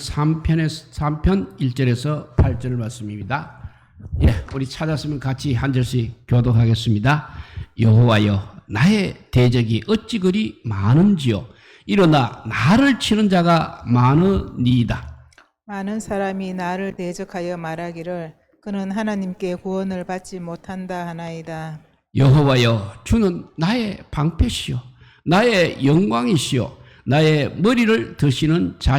3편에서 3편 1절에서 8절 말씀입니다. 예, 우리 찾았으면 같이 한 절씩 교독하겠습니다. 여호와여 나의 대적이 어찌 그리 많은지요 일어나 나를 치는 자가 많으니이다. 많은 사람이 나를 대적하여 말하기를 그는 하나님께 구원을 받지 못한다 하나이다. 여호와여 주는 나의 방패시요 나의 영광이시요 나의 머리를 드시는 자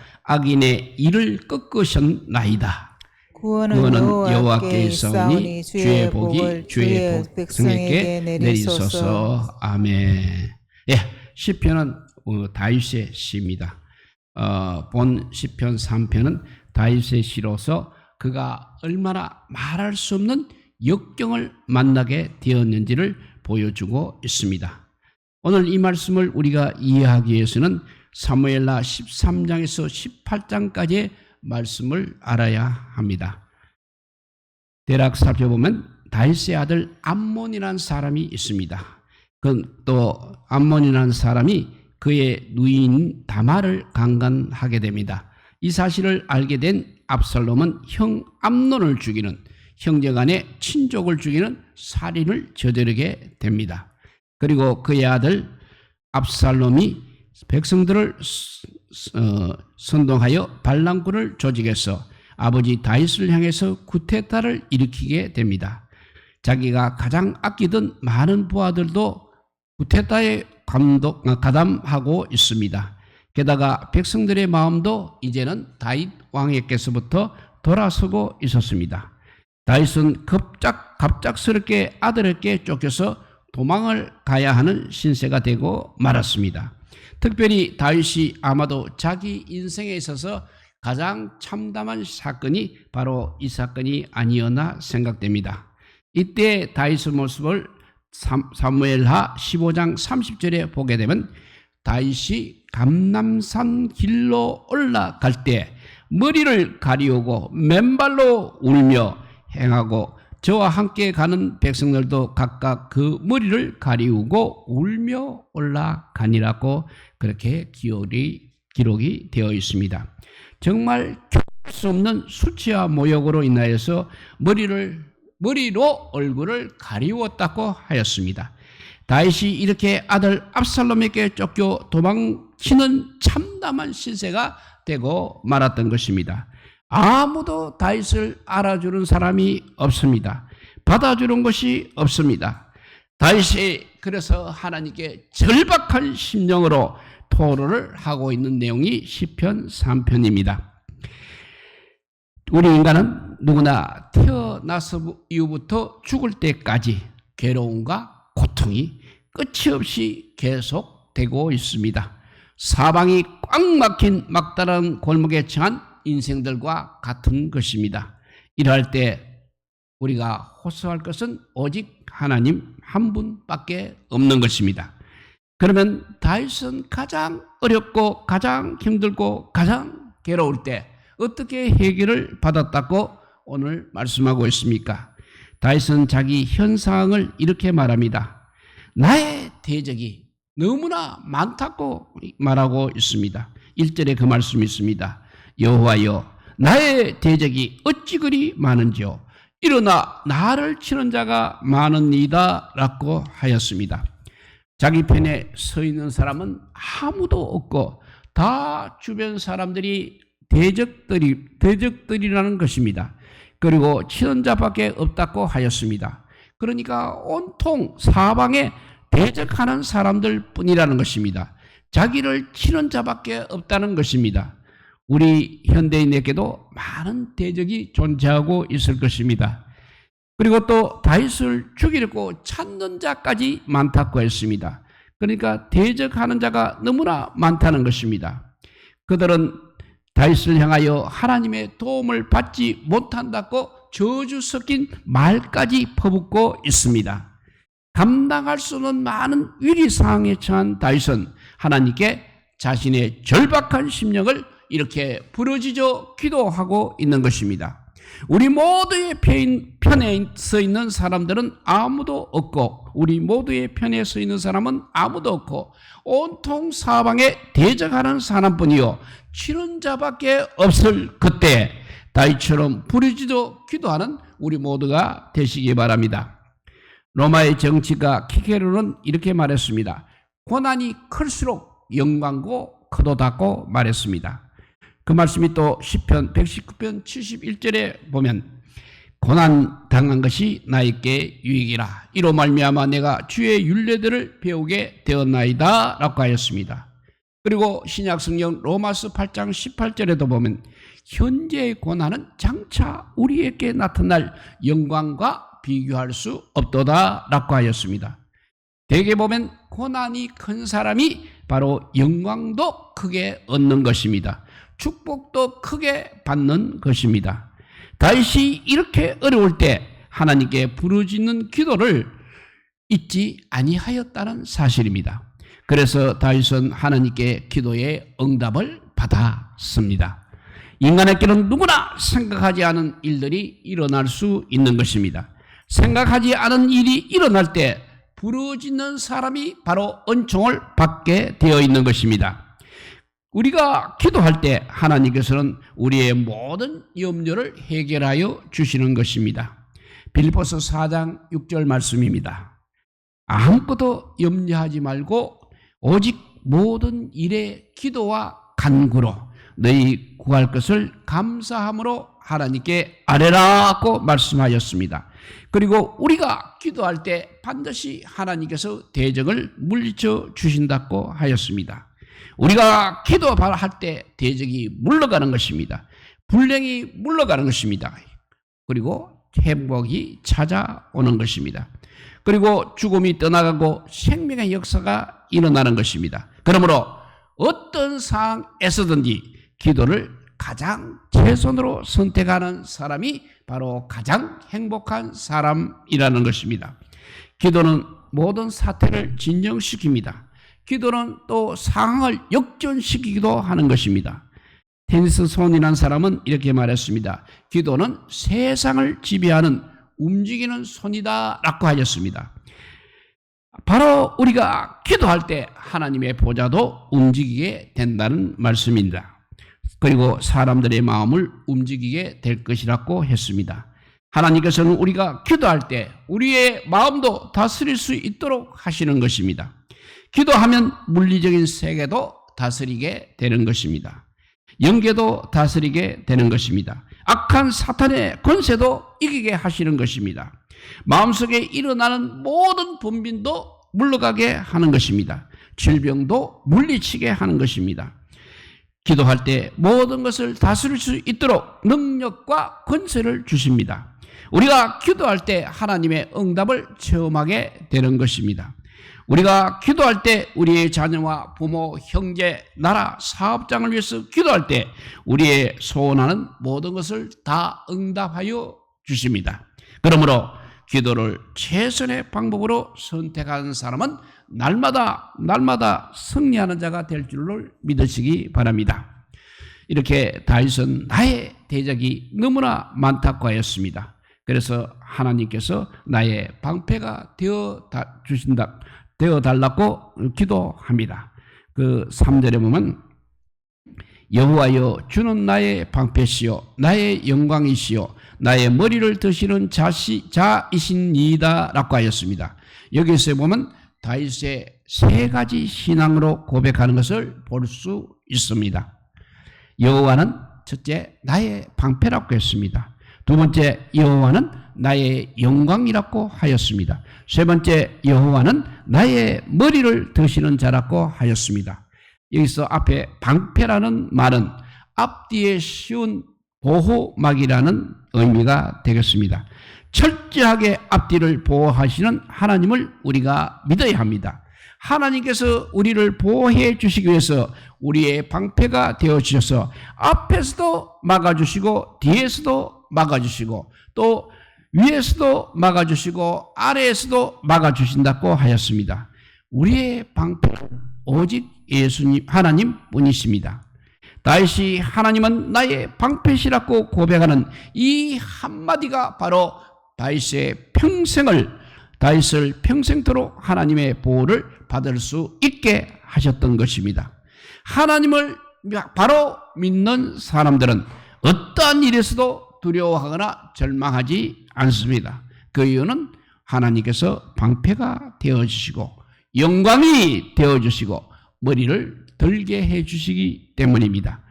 악인의 이를 꺾으셨나이다. 구원은 구원은 여호와께 여호와께 있사오니 있사오니 주의 복이 주의 주의 백성에게 내리소서. 아멘. 예, 시편은 어, 다윗의 시입니다. 어, 본 시편 3편은 다윗의 시로서 그가 얼마나 말할 수 없는 역경을 만나게 되었는지를 보여주고 있습니다. 오늘 이 말씀을 우리가 이해하기 위해서는 사무엘라 13장에서 18장까지의 말씀을 알아야 합니다. 대략 살펴보면 다윗의 아들 암몬이라는 사람이 있습니다. 그또 암몬이라는 사람이 그의 누이인 다말을 강간하게 됩니다. 이 사실을 알게 된 압살롬은 형 암논을 죽이는 형제간의 친족을 죽이는 살인을 저지르게 됩니다. 그리고 그의 아들 압살롬이 백성들을 어, 선동하여 반란군을 조직해서 아버지 다윗을 향해서 구테타를 일으키게 됩니다. 자기가 가장 아끼던 많은 부하들도 구테타에 감독, 아, 가담하고 있습니다. 게다가 백성들의 마음도 이제는 다윗 왕에게서부터 돌아서고 있었습니다. 다윗은 급작 갑작스럽게 아들에게 쫓겨서 도망을 가야 하는 신세가 되고 말았습니다. 특별히 다윗이 아마도 자기 인생에 있어서 가장 참담한 사건이 바로 이 사건이 아니었나 생각됩니다. 이때 다윗의 모습을 사무엘하 15장 30절에 보게 되면 다윗이 감남산 길로 올라갈 때 머리를 가리우고 맨발로 울며 행하고 저와 함께 가는 백성들도 각각 그 머리를 가리우고 울며 올라가니라고 그렇게 기록이, 기록이 되어 있습니다. 정말 수 없는 수치와 모욕으로 인하여서 머리를 머리로 얼굴을 가리웠다고 하였습니다. 다윗이 이렇게 아들 압살롬에게 쫓겨 도망치는 참담한 신세가 되고 말았던 것입니다. 아무도 다윗을 알아주는 사람이 없습니다. 받아주는 것이 없습니다. 다윗이 그래서 하나님께 절박한 심령으로 토로를 하고 있는 내용이 시편 3편입니다. 우리 인간은 누구나 태어나서 이후부터 죽을 때까지 괴로움과 고통이 끝이 없이 계속되고 있습니다. 사방이 꽉 막힌 막다른 골목에 처한 인생들과 같은 것입니다. 이럴 때 우리가 호소할 것은 오직 하나님 한 분밖에 없는 것입니다. 그러면 다윗은 가장 어렵고 가장 힘들고 가장 괴로울 때 어떻게 해결을 받았다고 오늘 말씀하고 있습니까? 다윗은 자기 현 상황을 이렇게 말합니다. 나의 대적이 너무나 많다고 말하고 있습니다. 1절에 그 말씀이 있습니다. 여호와여 나의 대적이 어찌 그리 많은지요 일어나 나를 치는 자가 많으니이다 라고 하였습니다. 자기 편에 서 있는 사람은 아무도 없고 다 주변 사람들이 대적들이 대적들이라는 것입니다. 그리고 치는 자밖에 없다고 하였습니다. 그러니까 온통 사방에 대적하는 사람들 뿐이라는 것입니다. 자기를 치는 자밖에 없다는 것입니다. 우리 현대인에게도 많은 대적이 존재하고 있을 것입니다. 그리고 또 다윗을 죽이려고 찾는 자까지 많다고 했습니다. 그러니까 대적하는 자가 너무나 많다는 것입니다. 그들은 다윗을 향하여 하나님의 도움을 받지 못한다고 저주 섞인 말까지 퍼붓고 있습니다. 감당할 수 없는 많은 위기 상황에 처한 다윗은 하나님께 자신의 절박한 심령을 이렇게 부러지져 기도하고 있는 것입니다. 우리 모두의 편- 편에 서 있는 사람들은 아무도 없고 우리 모두의 편에 서 있는 사람은 아무도 없고 온통 사방에 대적하는 사람뿐이요 치른 자밖에 없을 그때 다윗처럼 부르지도 기도하는 우리 모두가 되시기 바랍니다. 로마의 정치가 키케르는 이렇게 말했습니다. 고난이 클수록 영광고 크도다고 말했습니다. 그 말씀이 또 시편 119편 71절에 보면 고난 당한 것이 나에게 유익이라 이로 말미암아 내가 주의 윤례들을 배우게 되었나이다 라고 하였습니다. 그리고 신약 성경 로마서 8장 18절에도 보면 현재의 고난은 장차 우리에게 나타날 영광과 비교할 수 없도다 라고 하였습니다. 대개 보면 고난이 큰 사람이 바로 영광도 크게 얻는 것입니다. 축복도 크게 받는 것입니다. 다윗이 이렇게 어려울 때 하나님께 부르짖는 기도를 잊지 아니하였다는 사실입니다. 그래서 다윗은 하나님께 기도의 응답을 받았습니다. 인간에게는 누구나 생각하지 않은 일들이 일어날 수 있는 것입니다. 생각하지 않은 일이 일어날 때 부르짖는 사람이 바로 은총을 받게 되어 있는 것입니다. 우리가 기도할 때 하나님께서는 우리의 모든 염려를 해결하여 주시는 것입니다. 빌리포스 4장 6절 말씀입니다. 아무것도 염려하지 말고 오직 모든 일에 기도와 간구로 너희 구할 것을 감사함으로 하나님께 아뢰라고 말씀하였습니다. 그리고 우리가 기도할 때 반드시 하나님께서 대적을 물리쳐 주신다고 하였습니다. 우리가 기도 할 때 대적이 물러가는 것입니다. 불행이 물러가는 것입니다. 그리고 행복이 찾아오는 것입니다. 그리고 죽음이 떠나가고 생명의 역사가 일어나는 것입니다. 그러므로 어떤 상황에서든지 기도를 가장 최선으로 선택하는 사람이 바로 가장 행복한 사람이라는 것입니다. 기도는 모든 사태를 진정시킵니다. 기도는 또 상황을 역전시키기도 하는 것입니다. 테니스 손이란 사람은 이렇게 말했습니다. 기도는 세상을 지배하는 움직이는 손이다 라고 하셨습니다. 바로 우리가 기도할 때 하나님의 보좌도 움직이게 된다는 말씀입니다. 그리고 사람들의 마음을 움직이게 될 것이라고 했습니다. 하나님께서는 우리가 기도할 때 우리의 마음도 다스릴 수 있도록 하시는 것입니다. 기도하면 물리적인 세계도 다스리게 되는 것입니다. 영계도 다스리게 되는 것입니다. 악한 사탄의 권세도 이기게 하시는 것입니다. 마음속에 일어나는 모든 분빈도 물러가게 하는 것입니다. 질병도 물리치게 하는 것입니다. 기도할 때 모든 것을 다스릴 수 있도록 능력과 권세를 주십니다. 우리가 기도할 때 하나님의 응답을 체험하게 되는 것입니다. 우리가 기도할 때 우리의 자녀와 부모, 형제, 나라, 사업장을 위해서 기도할 때 우리의 소원하는 모든 것을 다 응답하여 주십니다. 그러므로 기도를 최선의 방법으로 선택하는 사람은 날마다 날마다 승리하는 자가 될 줄을 믿으시기 바랍니다. 이렇게 다윗은 나의 대적이 너무나 많다고 하였습니다. 그래서 하나님께서 나의 방패가 되어 주신다. 되어 달라고 기도합니다. 그 3절에 보면 여호와여 주는 나의 방패시요 나의 영광이시요 나의 머리를 드시는 자시 자이신이다라고 하였습니다. 여기서 보면 다윗의 세 가지 신앙으로 고백하는 것을 볼 수 있습니다. 여호와는 첫째 나의 방패라고 했습니다. 두 번째 여호와는 나의 영광이라고 하였습니다. 세 번째 여호와는 나의 머리를 드시는 자라고 하였습니다. 여기서 앞에 방패라는 말은 앞뒤에 씌운 보호막이라는 의미가 되겠습니다. 철저하게 앞뒤를 보호하시는 하나님을 우리가 믿어야 합니다. 하나님께서 우리를 보호해 주시기 위해서 우리의 방패가 되어 주셔서 앞에서도 막아 주시고 뒤에서도 막아 주시고 또 위에서도 막아 주시고 아래에서도 막아 주신다고 하였습니다. 우리의 방패는 오직 예수님 하나님 뿐이십니다. 다윗이 하나님은 나의 방패시라고 고백하는 이 한마디가 바로 다윗의 평생을 다윗을 평생토록 하나님의 보호를 받을 수 있게 하셨던 것입니다. 하나님을 바로 믿는 사람들은 어떠한 일에서도 두려워하거나 절망하지 않습니다. 그 이유는 하나님께서 방패가 되어 주시고 영광이 되어 주시고 머리를 들게 해 주시기 때문입니다.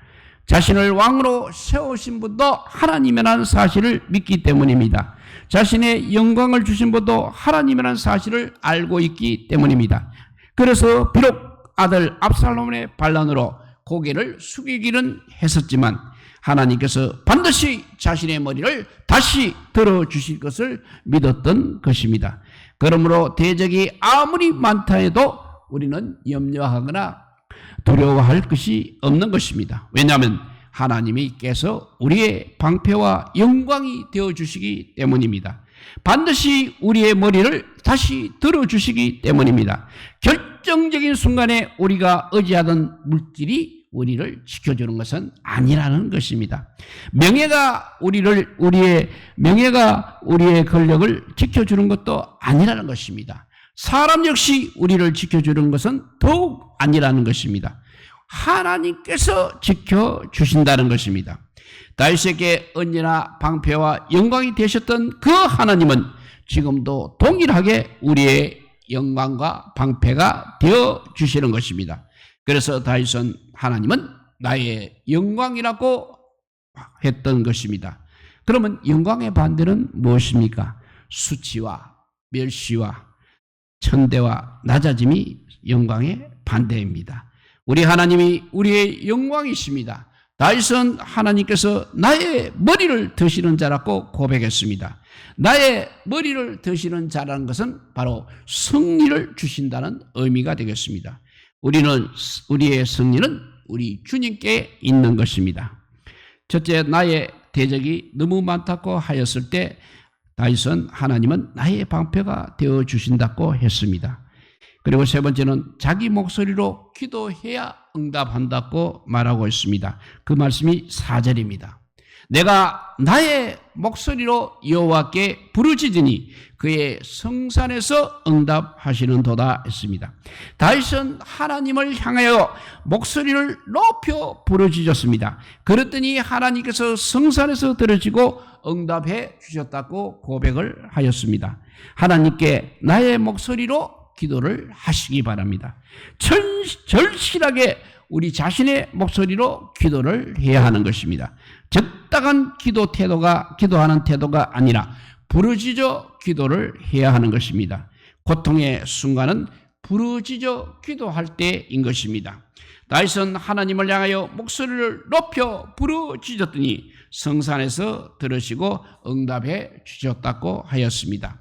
자신을 왕으로 세우신 분도 하나님이라는 사실을 믿기 때문입니다. 자신의 영광을 주신 분도 하나님이라는 사실을 알고 있기 때문입니다. 그래서 비록 아들 압살롬의 반란으로 고개를 숙이기는 했었지만 하나님께서 반드시 자신의 머리를 다시 들어 주실 것을 믿었던 것입니다. 그러므로 대적이 아무리 많다 해도 우리는 염려하거나 두려워할 것이 없는 것입니다. 왜냐하면 하나님이께서 우리의 방패와 영광이 되어 주시기 때문입니다. 반드시 우리의 머리를 다시 들어 주시기 때문입니다. 결정적인 순간에 우리가 의지하던 물질이 우리를 지켜주는 것은 아니라는 것입니다. 명예가 우리를 우리의 명예가 우리의 권력을 지켜주는 것도 아니라는 것입니다. 사람 역시 우리를 지켜주는 것은 더욱 아니라는 것입니다. 하나님께서 지켜주신다는 것입니다. 다윗에게 언제나 방패와 영광이 되셨던 그 하나님은 지금도 동일하게 우리의 영광과 방패가 되어 주시는 것입니다. 그래서 다윗은 하나님은 나의 영광이라고 했던 것입니다. 그러면 영광의 반대는 무엇입니까? 수치와 멸시와 천대와 낮아짐이 영광의 반대입니다. 우리 하나님이 우리의 영광이십니다. 다윗은 하나님께서 나의 머리를 드시는 자라고 고백했습니다. 나의 머리를 드시는 자라는 것은 바로 승리를 주신다는 의미가 되겠습니다. 우리는 우리의 승리는 우리 주님께 있는 것입니다. 첫째 나의 대적이 너무 많다고 하였을 때 다윗은 하나님은 나의 방패가 되어 주신다고 했습니다. 그리고 세 번째는 자기 목소리로 기도해야 응답한다고 말하고 있습니다. 그 말씀이 4절입니다. 내가 나의 목소리로 여호와께 부르짖으니 그의 성산에서 응답하시는 도다 했습니다. 다윗은 하나님을 향하여 목소리를 높여 부르짖었습니다. 그랬더니 하나님께서 성산에서 들으시고 응답해 주셨다고 고백을 하였습니다. 하나님께 나의 목소리로 기도를 하시기 바랍니다. 천, 절실하게 우리 자신의 목소리로 기도를 해야 하는 것입니다. 적당한 기도 태도가 기도하는 태도가 아니라 부르짖어 기도를 해야 하는 것입니다. 고통의 순간은 부르짖어 기도할 때인 것입니다. 다윗은 하나님을 향하여 목소리를 높여 부르짖었더니 성산에서 들으시고 응답해 주셨다고 하였습니다.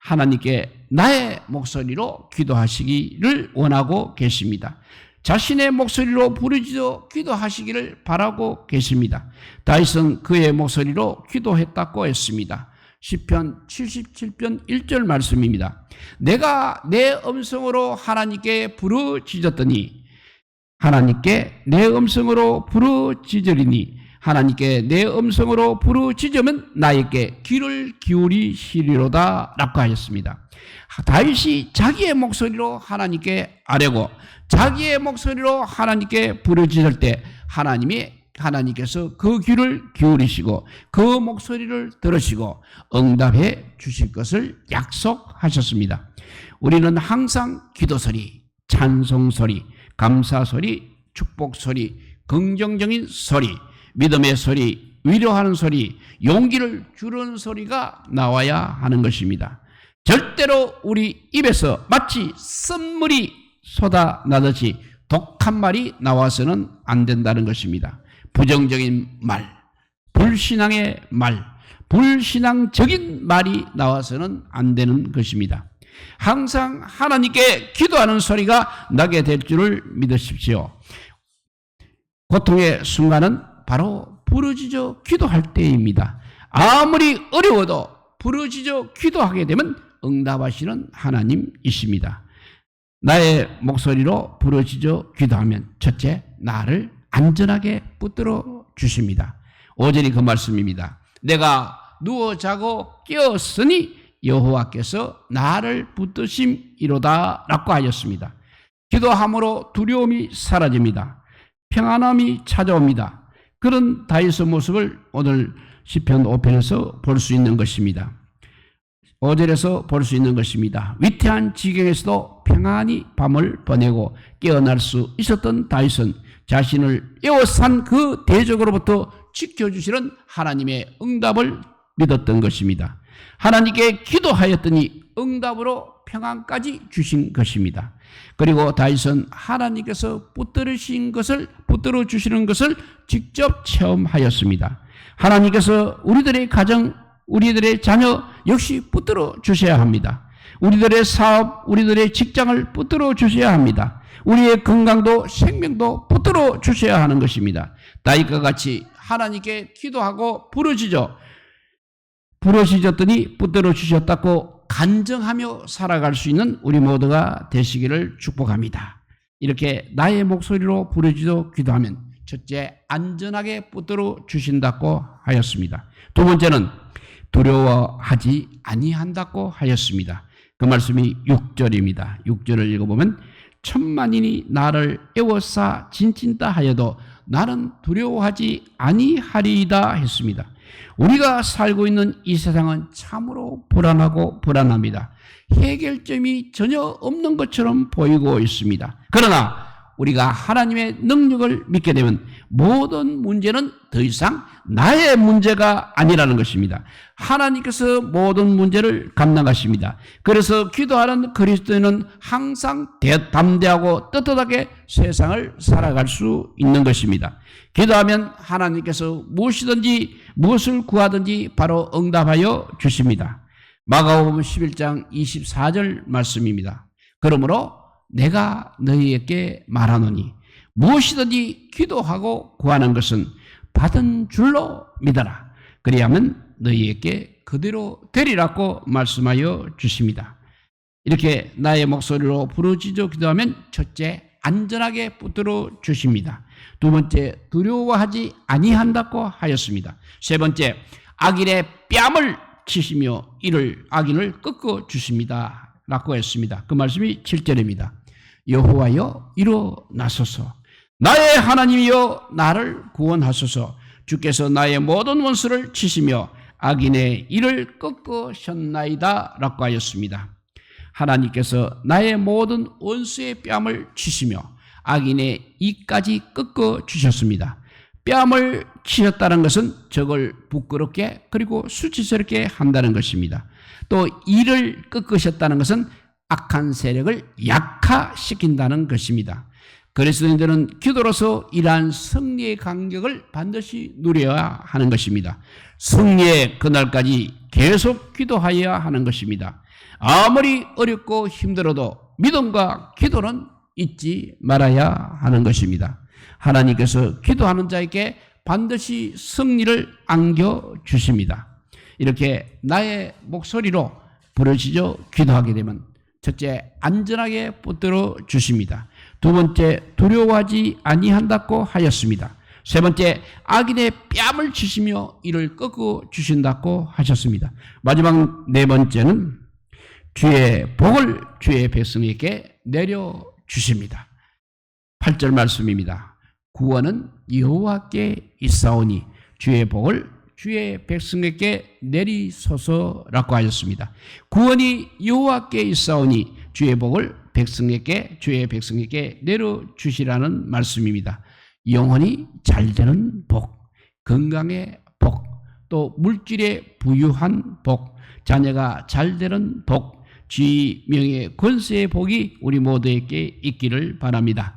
하나님께 나의 목소리로 기도하시기를 원하고 계십니다. 자신의 목소리로 부르짖어 기도하시기를 바라고 계십니다. 다윗은 그의 목소리로 기도했다고 했습니다. 시편 77편 1절 말씀입니다. 내가 내 음성으로 하나님께 부르짖었더니 하나님께 내 음성으로 부르짖으리니 하나님께 내 음성으로 부르짖으면 나에게 귀를 기울이시리로다 라고 하였습니다. 다윗이 자기의 목소리로 하나님께 아뢰고 자기의 목소리로 하나님께 부르짖을 때 하나님이 하나님께서 그 귀를 기울이시고 그 목소리를 들으시고 응답해 주실 것을 약속하셨습니다. 우리는 항상 기도 소리, 찬송 소리, 감사 소리, 축복 소리, 긍정적인 소리, 믿음의 소리, 위로하는 소리, 용기를 주는 소리가 나와야 하는 것입니다. 절대로 우리 입에서 마치 쓴물이 쏟아나듯이 독한 말이 나와서는 안 된다는 것입니다. 부정적인 말, 불신앙의 말, 불신앙적인 말이 나와서는 안 되는 것입니다. 항상 하나님께 기도하는 소리가 나게 될 줄을 믿으십시오. 고통의 순간은 바로 부르짖어 기도할 때입니다. 아무리 어려워도 부르짖어 기도하게 되면 응답하시는 하나님이십니다. 나의 목소리로 부르짖어 기도하면 첫째 나를 안전하게 붙들어 주십니다. 오절이 그 말씀입니다. 내가 누워 자고 깨었으니 여호와께서 나를 붙드심이로다라고 하였습니다. 기도함으로 두려움이 사라집니다. 평안함이 찾아옵니다. 그런 다윗의 모습을 오늘 시편 5편에서 볼 수 있는 것입니다. 5절에서 볼 수 있는 것입니다. 위태한 지경에서도 평안히 밤을 보내고 깨어날 수 있었던 다윗은 자신을 에워싼 그 대적으로부터 지켜주시는 하나님의 응답을 믿었던 것입니다. 하나님께 기도하였더니 응답으로 평안까지 주신 것입니다. 그리고 다윗은 하나님께서 붙들으신 것을 붙들어 주시는 것을 직접 체험하였습니다. 하나님께서 우리들의 가정, 우리들의 자녀 역시 붙들어 주셔야 합니다. 우리들의 사업, 우리들의 직장을 붙들어 주셔야 합니다. 우리의 건강도 생명도 붙들어 주셔야 하는 것입니다. 다윗과 같이 하나님께 기도하고 부르짖어 부르짖었더니 붙들어 주셨다고 간증하며 살아갈 수 있는 우리 모두가 되시기를 축복합니다. 이렇게 나의 목소리로 부르짖어 기도하면 첫째 안전하게 붙들어 주신다고 하였습니다. 두 번째는 두려워하지 아니한다고 하였습니다. 그 말씀이 6절입니다. 6절을 읽어보면 천만인이 나를 애워싸 진친다 하여도 나는 두려워하지 아니하리이다 했습니다. 우리가 살고 있는 이 세상은 참으로 불안하고 불안합니다. 해결점이 전혀 없는 것처럼 보이고 있습니다. 그러나 우리가 하나님의 능력을 믿게 되면 모든 문제는 더 이상 나의 문제가 아니라는 것입니다. 하나님께서 모든 문제를 감당하십니다. 그래서 기도하는 그리스도인은 항상 대- 담대하고 떳떳하게 세상을 살아갈 수 있는 것입니다. 기도하면 하나님께서 무엇이든지 무엇을 구하든지 바로 응답하여 주십니다. 마가복음 11장 24절 말씀입니다. 그러므로 내가 너희에게 말하노니 무엇이든지 기도하고 구하는 것은 받은 줄로 믿어라. 그리하면 너희에게 그대로 되리라고 말씀하여 주십니다. 이렇게 나의 목소리로 부르짖어 기도하면 첫째 안전하게 붙들어 주십니다. 두 번째 두려워하지 아니한다고 하였습니다. 세 번째 악인의 뺨을 치시며 이를 악인을 꺾어 주십니다. 라고 했습니다. 그 말씀이 7절입니다. 여호와여 일어나소서 나의 하나님이여 나를 구원하소서 주께서 나의 모든 원수를 치시며 악인의 이를 꺾으셨나이다 라고 하였습니다. 하나님께서 나의 모든 원수의 뺨을 치시며 악인의 이까지 꺾어 주셨습니다. 뺨을 치셨다는 것은 적을 부끄럽게 그리고 수치스럽게 한다는 것입니다. 또 이를 꺾으셨다는 것은 악한 세력을 약화시킨다는 것입니다. 그리스도인들은 기도로서 이러한 승리의 간격을 반드시 누려야 하는 것입니다. 승리의 그날까지 계속 기도하여야 하는 것입니다. 아무리 어렵고 힘들어도 믿음과 기도는 잊지 말아야 하는 것입니다. 하나님께서 기도하는 자에게 반드시 승리를 안겨 주십니다. 이렇게 나의 목소리로 부르짖어 기도하게 되면 첫째 안전하게 붙들어 주십니다. 두 번째 두려워하지 아니한다고 하였습니다. 세 번째 악인의 뺨을 치시며 이를 꺾어 주신다고 하셨습니다. 마지막 네 번째는 주의 복을 주의 백성에게 내려 주십니다. 8절 말씀입니다. 구원은 여호와께 있사오니 주의 복을 주의 백성에게 내리소서라고 하셨습니다. 구원이 여호와께 있사오니 주의 복을 백성에게 주의 백성에게 내려 주시라는 말씀입니다. 영혼이 잘 되는 복, 건강의 복, 또 물질의 부유한 복, 자녀가 잘 되는 복, 쥐 명의 권세의 복이 우리 모두에게 있기를 바랍니다.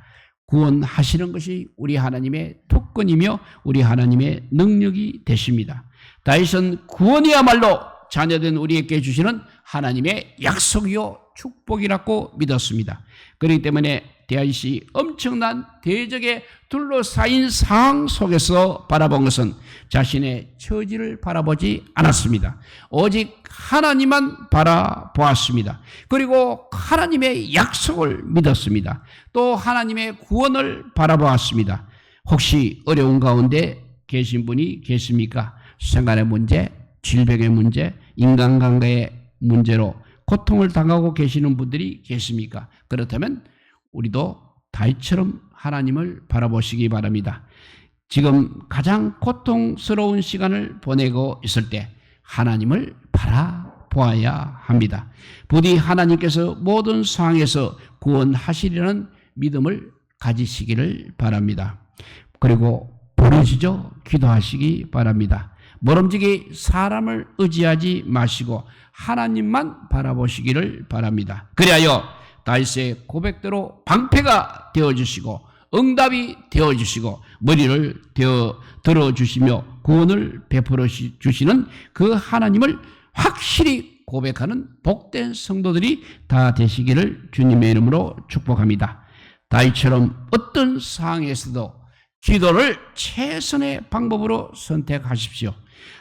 구원하시는 것이 우리 하나님의 특권이며 우리 하나님의 능력이 되십니다. 다윗은 구원이야말로 자녀된 우리에게 주시는 하나님의 약속이요 축복이라고 믿었습니다. 그렇기 때문에 대하시 엄청난 대적에 둘러싸인 상황 속에서 바라본 것은 자신의 처지를 바라보지 않았습니다. 오직 하나님만 바라보았습니다. 그리고 하나님의 약속을 믿었습니다. 또 하나님의 구원을 바라보았습니다. 혹시 어려운 가운데 계신 분이 계십니까? 생활의 문제, 질병의 문제, 인간관계의 문제로 고통을 당하고 계시는 분들이 계십니까? 그렇다면 우리도 다윗처럼 하나님을 바라보시기 바랍니다. 지금 가장 고통스러운 시간을 보내고 있을 때 하나님을 바라보아야 합니다. 부디 하나님께서 모든 상황에서 구원하시리라는 믿음을 가지시기를 바랍니다. 그리고 부르시죠 기도하시기 바랍니다. 모름지기 사람을 의지하지 마시고 하나님만 바라보시기를 바랍니다. 그리하여 다윗의 고백대로 방패가 되어 주시고 응답이 되어 주시고 머리를 되어 들어 주시며 구원을 베풀어 주시는 그 하나님을 확실히 고백하는 복된 성도들이 다 되시기를 주님의 이름으로 축복합니다. 다윗처럼 어떤 상황에서도 기도를 최선의 방법으로 선택하십시오.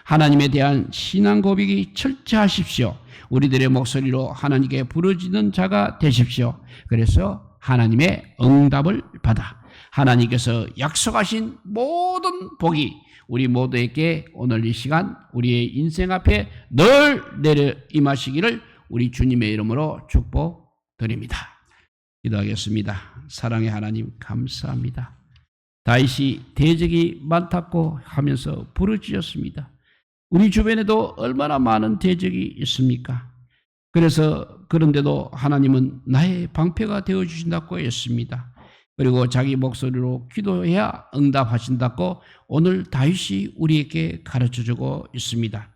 하나님에 대한 신앙 고백이 철저하십시오. 우리들의 목소리로 하나님께 부르짖는 자가 되십시오. 그래서 하나님의 응답을 받아 하나님께서 약속하신 모든 복이 우리 모두에게 오늘 이 시간 우리의 인생 앞에 늘 내려 임하시기를 우리 주님의 이름으로 축복드립니다. 기도하겠습니다. 사랑의 하나님 감사합니다. 다윗이 대적이 많다고 하면서 부르짖었습니다. 우리 주변에도 얼마나 많은 대적이 있습니까? 그래서 그런데도 하나님은 나의 방패가 되어 주신다고 했습니다. 그리고 자기 목소리로 기도해야 응답하신다고 오늘 다윗이 우리에게 가르쳐 주고 있습니다.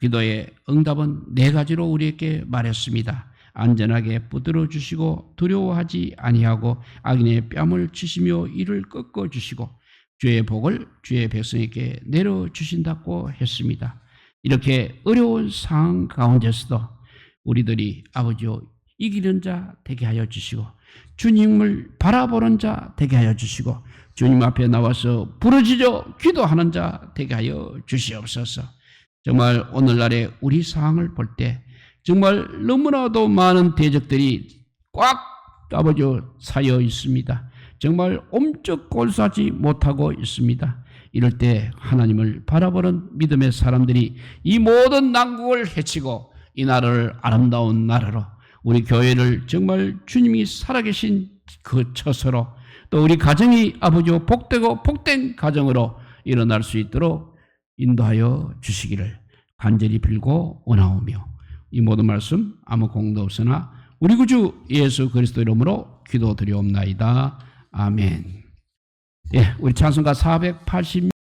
기도의 응답은 네 가지로 우리에게 말했습니다. 안전하게 붙들어 주시고 두려워하지 아니하고 악인의 뺨을 치시며 이를 꺾어 주시고 주의 복을 주의 백성에게 내려 주신다고 했습니다. 이렇게 어려운 상황 가운데서도 우리들이 아버지요 이기는 자 되게 하여 주시고 주님을 바라보는 자 되게 하여 주시고 주님 앞에 나와서 부르짖어 기도하는 자 되게 하여 주시옵소서. 정말 오늘날의 우리 상황을 볼 때 정말 너무나도 많은 대적들이 꽉 아버지 사여 있습니다. 정말 옴쩍골사지 못하고 있습니다. 이럴 때 하나님을 바라보는 믿음의 사람들이 이 모든 난국을 해치고 이 나라를 아름다운 나라로 우리 교회를 정말 주님이 살아계신 그 처소로 또 우리 가정이 아버지 복되고 복된 가정으로 일어날 수 있도록 인도하여 주시기를 간절히 빌고 원하오며 이 모든 말씀 아무 공도 없으나 우리 구주 예수 그리스도 이름으로 기도드리옵나이다. 아멘. 예, 우리 찬송가 480